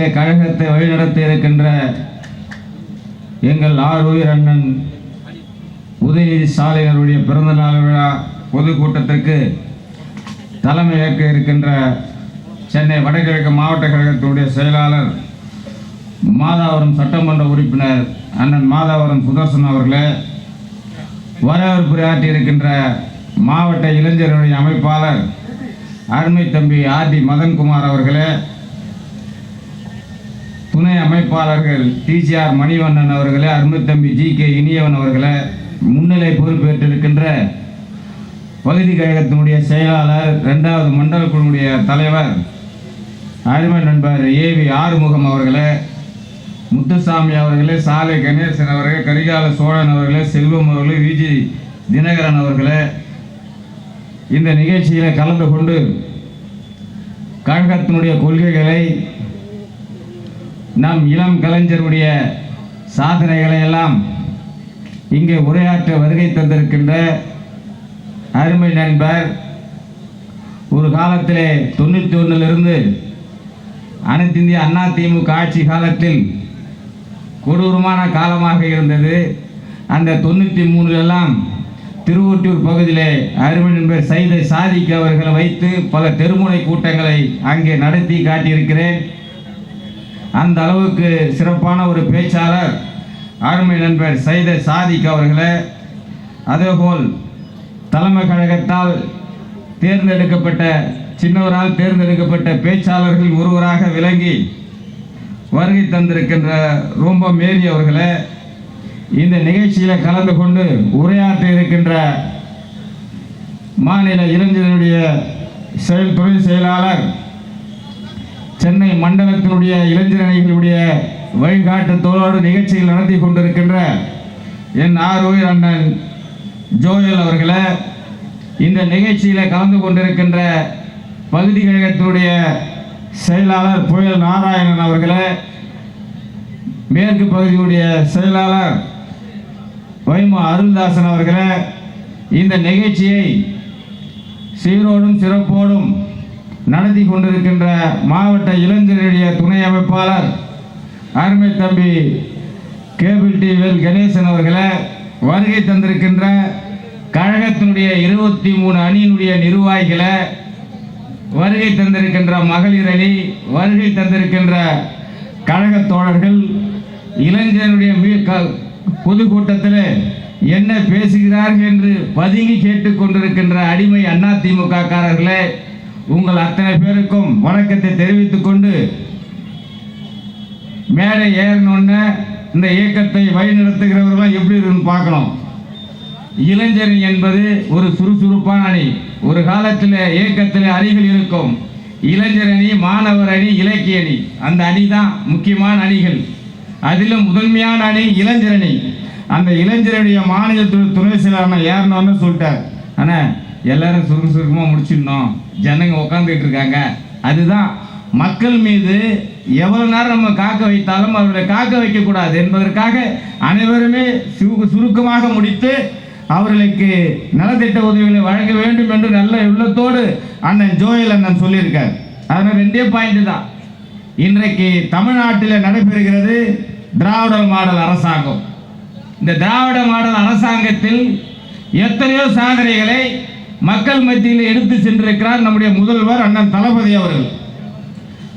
நிகழ்ச்சியிலே கழகத்தை வழிநடத்தி இருக்கின்ற எங்கள் ஆர் உயிர் அண்ணன் உதயநிதி ஸ்டாலினருடைய பிறந்தநாள் விழா பொதுக்கூட்டத்திற்கு தலைமை ஏற்க இருக்கின்ற சென்னை வடகிழக்கு மாவட்ட கழகத்தினுடைய செயலாளர் மாதாவரம் சட்டமன்ற உறுப்பினர் அண்ணன் மாதாவரம் சுதர்சன் அவர்களே வரவேற்புரையாற்றி இருக்கின்ற மாவட்ட இளைஞர்களுடைய அமைப்பாளர் அருமை தம்பி ஆர் டி மதன்குமார் அவர்களே துணை அமைப்பாளர்கள் டிஜிஆர் மணிவண்ணன் அவர்களே அருமத்தம்பி ஜி கே இனியவன் அவர்களே முன்னிலை பொறுப்பேற்றிருக்கின்ற பகுதி கழகத்தினுடைய செயலாளர் ரெண்டாவது மண்டல குழுவுடைய தலைவர் அருமை நண்பர் ஏவி ஆறுமுகம் அவர்களே முத்துசாமி அவர்களே சாலை கணேசன் அவர்களே கரிகால சோழன் அவர்களே செல்வம் அவர்களே விஜி தினகரன் அவர்களே இந்த நிகழ்ச்சியில் கலந்து கொண்டு கழகத்தினுடைய கொள்கைகளை நம் இளம் கலைஞருடைய சாதனைகளை எல்லாம் இங்கே உரையாற்ற வருகை தந்திருக்கின்ற அருமை நண்பர் ஒரு காலத்திலே தொண்ணூற்றி ஒன்றிலிருந்து அனைத்து இந்திய அண்ணா திமுக ஆட்சி காலத்தில் கொடூரமான காலமாக இருந்தது. அந்த தொண்ணூற்றி மூணுலெல்லாம் திருவொற்றியூர் பகுதியிலே அருமை நண்பர் சைதை சாதிக்கு அவர்களை வைத்து பல தெருமுனை கூட்டங்களை அங்கே நடத்தி காட்டியிருக்கிறேன். அந்த அளவுக்கு சிறப்பான ஒரு பேச்சாளர் அருமை நண்பர் சைத சாதிக் அவர்களே. அதேபோல் தலைமை கழகத்தால் தேர்ந்தெடுக்கப்பட்ட சின்னவரால் தேர்ந்தெடுக்கப்பட்ட பேச்சாளர்கள் ஒருவராக விளங்கி வருகை தந்திருக்கின்ற ரொம்ப மேரி அவர்களே இந்த நிகழ்ச்சியில் கலந்து கொண்டு உரையாற்ற இருக்கின்ற மாநில இளைஞர்களுடைய செயல் துறை செயலாளர் சென்னை மண்டலத்தினுடைய இளைஞரணிகளுடைய வழிகாட்டுத்தோடு வழிகாட்டுதலோடு நிகழ்ச்சிகள் நடத்தி கொண்டிருக்கின்ற என் ஆரோக்கிய அண்ணன் ஜோயல் அவர்களை இந்த நிகழ்ச்சியில் கலந்து கொண்டிருக்கின்ற பகுதி கழகத்தினுடைய செயலாளர் புயல் நாராயணன் அவர்களை மேற்கு பகுதியுடைய செயலாளர் வைமு அருள்தாசன் அவர்களை இந்த நிகழ்ச்சியை சீரோடும் சிறப்போடும் நடத்தி கொண்டிருக்கின்ற மாவட்ட இளைஞருடைய துணை அமைப்பாளர் அருமை தம்பி கேபிள் டிவியில் கணேசன் அவர்களை வருகை தந்திருக்கின்ற கழகத்தினுடைய இருபத்தி மூணு அணியினுடைய நிர்வாகிகளை வருகை தந்திருக்கின்ற மகளிர் அணி வருகை தந்திருக்கின்ற கழக தோழர்கள் இளைஞருடைய பொதுக்கூட்டத்தில் என்ன பேசுகிறார்கள் என்று பதுங்கி கேட்டுக்கொண்டிருக்கின்ற அடிமை அண்ணா திமுக காரர்களே உங்கள் அத்தனை பேருக்கும் வணக்கத்தை தெரிவித்துக் கொண்டு மேலே ஏறணுன்னு இந்த இயக்கத்தை வழிநடத்துகிறவர்களாம் எப்படி இருக்குன்னு பார்க்கணும். இளைஞர் என்பது ஒரு சுறுசுறுப்பான அணி. ஒரு காலத்தில் இயக்கத்தில் அணிகள் இருக்கும். இளைஞர் அணி மாணவர் அணி இலக்கிய அணி. அந்த அணி தான் முக்கியமான அணிகள். அதிலும் முதன்மையான அணி இளைஞர் அணி. அந்த இளைஞருடைய மாநில துணை செயலாளர் ஏறணும்னு சொல்லிட்டார். ஆனால் எல்லாரும் சுறுசுறுக்கமாக சுருக்கமாக முடிச்சிடணும். ஜனங்க உட்காந்துட்டு இருக்காங்க. அதுதான் மக்கள் மீது எவ்வளவு நேரம் நம்ம காக்க வைத்தாலும் அவர்களை காக்க வைக்கக்கூடாது என்பதற்காக அனைவருமே சு- சுருக்கமாக முடித்து அவர்களுக்கு நலத்திட்ட உதவிகளை வழங்க வேண்டும் என்று நல்ல உள்ளத்தோடு அண்ணன் ஜோயல் அண்ணன் சொல்லியிருக்கார். அதனால் ரெண்டே பாயிண்ட் தான். இன்றைக்கு தமிழ்நாட்டில் நடைபெறுகிறது திராவிட மாடல் அரசாங்கம். இந்த திராவிட மாடல் அரசாங்கத்தில் எத்தனையோ சாதனைகளை மக்கள் மத்தியில் எடுத்து சென்றிருக்கிறார் நம்முடைய முதல்வர் அண்ணன் தளபதி அவர்கள்.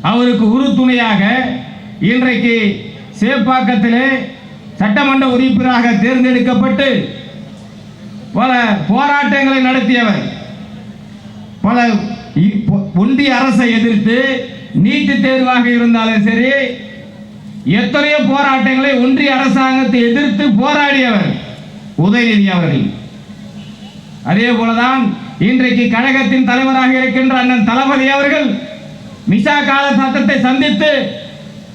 அவருக்கு உறுதுணையாக இன்றைக்கு சேப்பாக்கத்திலே சட்டமன்ற உறுப்பினராக தேர்ந்தெடுக்கப்பட்டு பல போராட்டங்களை நடத்தியவர். பல பொ- ஒன்றிய அரசை எதிர்த்து நீட்டு தேர்வாக இருந்தாலும் சரி எத்தனையோ போராட்டங்களை ஒன்றிய அரசாங்கத்தை எதிர்த்து போராடியவர் உதயநிதி அவர்கள். அதே போலதான் இன்றைக்கு கழகத்தின் தலைவராக இருக்கின்ற அண்ணன் தளபதி அவர்கள் மிசா கால சட்டத்தை சந்தித்து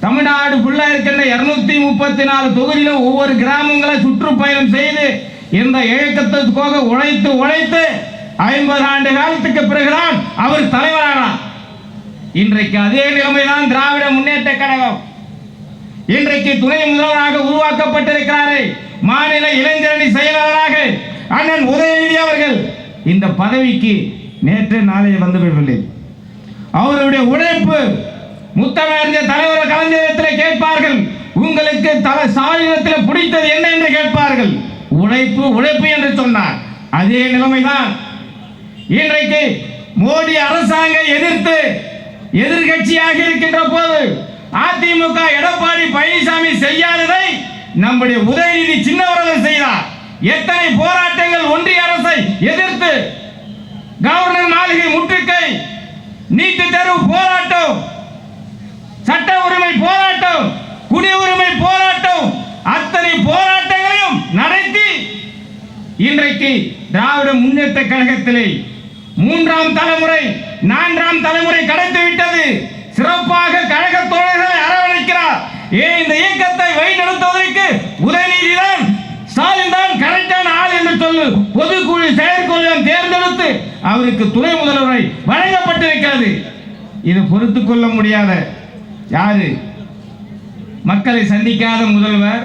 தமிழ்நாடு ஃபுல்லா இருக்கின்ற இருநூத்தி முப்பத்தி நாலு தொகுதியிலும் ஒவ்வொரு கிராமங்களை சுற்றுப்பயணம் செய்து இந்த இயக்கத்திற்காக உழைத்து உழைத்து ஐம்பது ஆண்டு காலத்துக்கு பிறகுதான் அவர் தலைவரானார். இன்றைக்கு அதே நிலைமைதான் திராவிட முன்னேற்ற கழகம். இன்றைக்கு துணை முதல்வராக உருவாக்கப்பட்டிருக்கிறாரே மாநில இளைஞரணி செயலாளராக அண்ணன் உதயநிதி அவர்கள் இந்த பதவிக்கு நேற்று நாளைய வந்துவிடவில்லை அவருடைய உழைப்பு முத்தமிழறிஞ தலைவர் கலைஞரத்தில் கேட்பார்கள். உங்களுக்கு தலை சாதனத்தில் பிடித்தது என்ன என்று கேட்பார்கள். உழைப்பு உழைப்பு என்று சொன்னார். அதே நிலைமைதான். இன்றைக்கு மோடி அரசாங்கம் எதிர்த்து எதிர்கட்சியாக இருக்கின்ற போது அதிமுக எடப்பாடி பழனிசாமி செய்யாததை நம்முடைய உதயநிதி சின்னவர்கள் எத்தனை போராட்டங்கள் ஒன்றிய அரசை எதிர்த்து கவர்னர் மாளிகை முற்றுகை நீட்டு தேர்வு போராட்டம் சட்ட உரிமை போராட்டம் குடியுரிமை போராட்டம் அத்தனை போராட்டங்களையும் நடத்தி இன்றைக்கு திராவிட முன்னேற்ற கழகத்திலே மூன்றாம் தலைமுறை நான்காம் தலைமுறை கடந்து விட்டது. சிறப்பாக கழக தோழர்களை அரவணைக்கிறார். ஏன் இந்த இயக்கத்தை வழிநடத்துவதற்கு உதயநிதி தான் ஸ்டாலின் தான் கரெக்டான ஆள் என்று சொல்லு. பொதுக்குழு செயற்குழுவை தேர்ந்தெடுத்து அவருக்கு துணை முதல்வரை வழங்கப்பட்டிருக்கிறது. இது பொறுத்து கொள்ள முடியாத யாரு? மக்களை சந்திக்காத முதல்வர்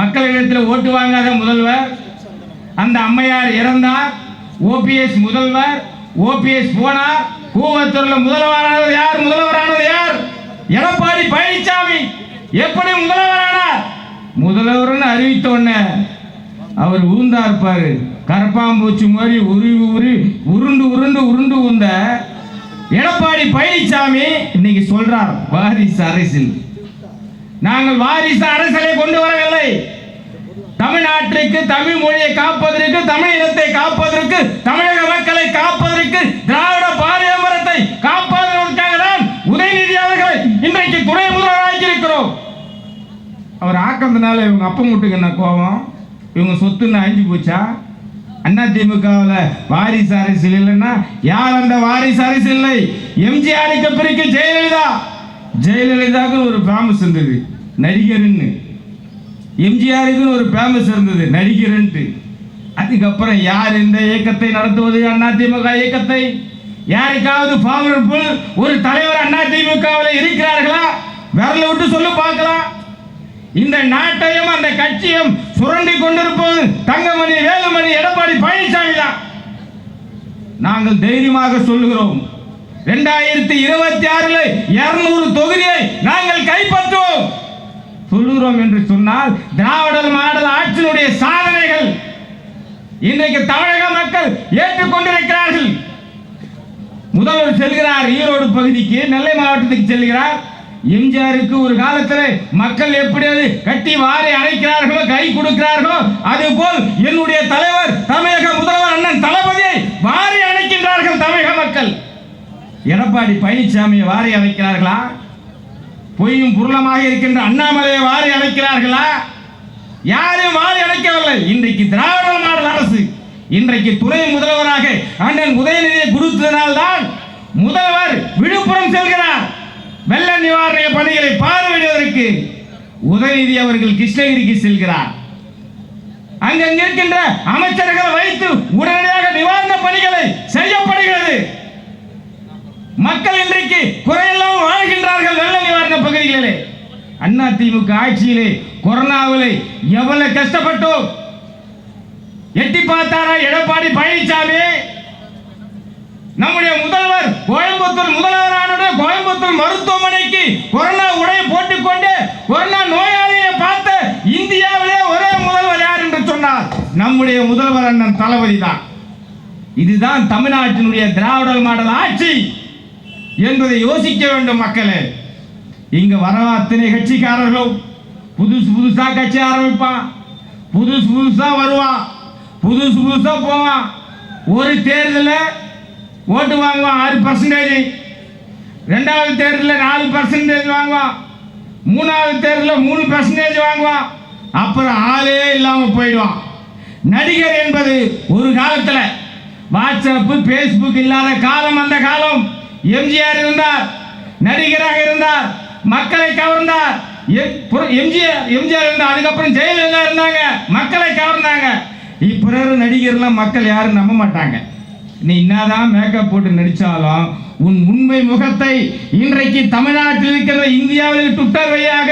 மக்களிடத்தில் ஓட்டு வாங்காத முதல்வர் அந்த அம்மையார் இறந்தார் ஓபிஎஸ் முதல்வர் ஓபிஎஸ் போனார் கூவத்தூர்ல முதல்வரானது யார்? முதல்வரானது யார்? எடப்பாடி பழனிசாமி எப்படி முதல்வர் முதல்வர்னு அறிவித்த உடனே அவர் ஊந்தா இருப்பார் கரப்பாம்பூச்சி மாதிரி உருவி உருவி உருண்டு உருண்டு உருண்டு உந்த எடப்பாடி பழனிசாமி இன்னைக்கு சொல்றார் வாரிசு அரசில். நாங்கள் வாரிசு அரசலை கொண்டு வரவில்லை. தமிழ்நாட்டிற்கு தமிழ் மொழியை காப்பதற்கு தமிழ் இனத்தை காப்பதற்கு தமிழக மக்களை காப்பதற்கு திராவிட பாரம்பரியத்தை காப்பதற்காக தான் உதயநிதி அவர்களை இன்றைக்கு துணை முதல்வராக்கி இருக்கிறோம் அவர் ஆக்கிறதுனால இவங்க அப்பா முட்டுக்கு என்ன கோபம் இவங்க சொத்துன்னு அழிஞ்சு போச்சா? அண்ணா திமுகவில் வாரிசு அரசு இல்லைன்னா யார் அந்த வாரிசு அரசு இல்லை? எம்ஜிஆருக்கு பிறகு ஜெயலலிதா. ஜெயலலிதாவுக்கு ஒரு ஃபேமஸ் இருந்தது நடிகர்னு எம்ஜிஆருக்குன்னு ஒரு ஃபேமஸ் இருந்தது நடிகர்ன்ட்டு. அதுக்கப்புறம் யார் இந்த இயக்கத்தை நடத்துவது? அண்ணா திமுக இயக்கத்தை. யாருக்காவது பவர்ஃபுல் ஒரு தலைவர் அண்ணா திமுகவில் இருக்கிறார்களா? விரல விட்டு சொல்லு பார்க்கலாம். இந்த நாட்டையும் அந்த கட்சியும் சுரண்டி கொண்டிருப்பது தங்கமணி வேலுமணி எடப்பாடி பழனிசாமி தான். நாங்கள் தைரியமாக சொல்லுகிறோம். இரண்டாயிரத்தி இருபத்தி ஆறுல இருநூறு தொகுதியை நாங்கள் கைப்பற்றுவோம். சொல்லுகிறோம் என்று சொன்னால் திராவிடல் மாடல் ஆட்சியினுடைய சாதனைகள் இன்றைக்கு தமிழக மக்கள் ஏற்றுக்கொண்டிருக்கிறார்கள். முதல்வர் செல்கிறார் ஈரோடு பகுதிக்கு நெல்லை மாவட்டத்துக்கு செல்கிறார். எம்ஜிஆருக்கு ஒரு காலத்தில் மக்கள் எப்படி அது கட்டி வாரி அரைக்கிறார்களோ கை கொடுக்கிறார்களோ அது போல் என்னுடைய தலைவர் தமிழக முதல்வர் அண்ணன் தளபதியை வாரி அணைக்கின்றார்கள் தமிழக மக்கள். எடப்பாடி பழனிசாமியை வாரி அணைக்கிறார்களா? பொய்யும் புருளமாக இருக்கின்ற அண்ணாமலையை வாரி அணைக்கிறார்களா? யாரையும் வாரி அணைக்கவில்லை. இன்றைக்கு திராவிட மாடல் அரசு இன்றைக்கு துணை முதல்வராக அண்ணன் உதயநிதியை கொடுத்ததினால்தான் முதல்வர் விழுப்புரம் நிவாரண பணிகளை பார்வையிடுவதற்கு உதயநிதி அவர்கள் கிருஷ்ணகிரிக்கு செல்கிறார். அங்க இருக்கின்ற அமைச்சர்களை வைத்து உடனடியாக நிவாரண பணிகளை செய்யப்படுகிறது. மக்கள் இன்றைக்கு குறையெல்லாம் வாழ்கின்றார்கள் வெள்ள நிவாரண பகுதிகளிலே. அண்ணா திமுக ஆட்சியிலே கொரோனாவிலே எவ்வளவு கஷ்டப்பட்டோம். எட்டி பார்த்தாரா எடப்பாடி பழனிசாமி நம்முடைய முதல்வர் கோயம்புத்தூர் முதல்வரான கோயம்புத்தூர் மருத்துவமனைக்கு கொரோனா உடைய போட்டுக்கொண்டு கொரோனா நோயாளியை பார்த்த இந்தியாவிலே ஒரே முதல்வர் யார் என்று சொன்னார். நம்முடைய முதல்வர் அண்ணன் தளபதி தான். இதுதான் தமிழ்நாட்டினுடைய திராவிடல் மாடல் ஆட்சி என்பதை யோசிக்க வேண்டும் மக்களே. இங்க வர அத்தனை கட்சிக்காரர்களும் புதுசு புதுசா கட்சி ஆரம்பிப்பான். புதுசு புதுசா வருவான். புதுசு புதுசா போவான். ஒரு தேர்தலில் ஓட்டு வாங்குவான் ஆறு பர்சன்டேஜ் ரெண்டாவது தேர்தலில் நாலு பர்சன்டேஜ் வாங்குவான் மூணாவது தேர்தலில் மூணு பர்சன்டேஜ் வாங்குவான் அப்புறம் ஆளே இல்லாமல் போயிடுவான் நடிகர் என்பது ஒரு காலத்தில் வாட்ஸ்அப்பு ஃபேஸ்புக் இல்லாத காலம் அந்த காலம். எம்ஜிஆர் இருந்தார் நடிகராக இருந்தார் மக்களை கவர்ந்தார். எம்ஜிஆர் எம்ஜிஆர் இருந்தார் அதுக்கப்புறம் ஜெயலலிதா இருந்தாங்க மக்களை கவர்ந்தாங்க. இப்போ நடிகர்லாம் மக்கள் யாரும் நம்ப மாட்டாங்க. நீ என்னதான் மேக்கப் போட்டு நடித்தாலும் உன் உண்மை முகத்தை இன்றைக்கு தமிழ்நாட்டில் இருக்கிற இந்தியாவில் ட்விட்டர் வழியாக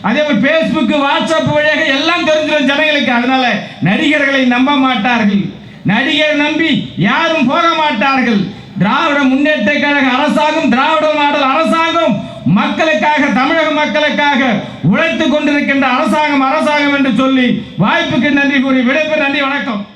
அதே மாதிரி ஃபேஸ்புக்கு வாட்ஸ்அப் வழியாக எல்லாம் தெரிஞ்சிடும் ஜனங்களுக்கு. அதனால நடிகர்களை நம்ப மாட்டார்கள். நடிகர் நம்பி யாரும் போக மாட்டார்கள். திராவிட முன்னேற்ற கழக அரசாங்கம் திராவிட மாடல் அரசாங்கம் மக்களுக்காக தமிழக மக்களுக்காக உழைத்துக் கொண்டிருக்கின்ற அரசாங்கம் அரசாங்கம் என்று சொல்லி வாய்ப்புக்கு நன்றி கூறி விடைபெற நன்றி வணக்கம்.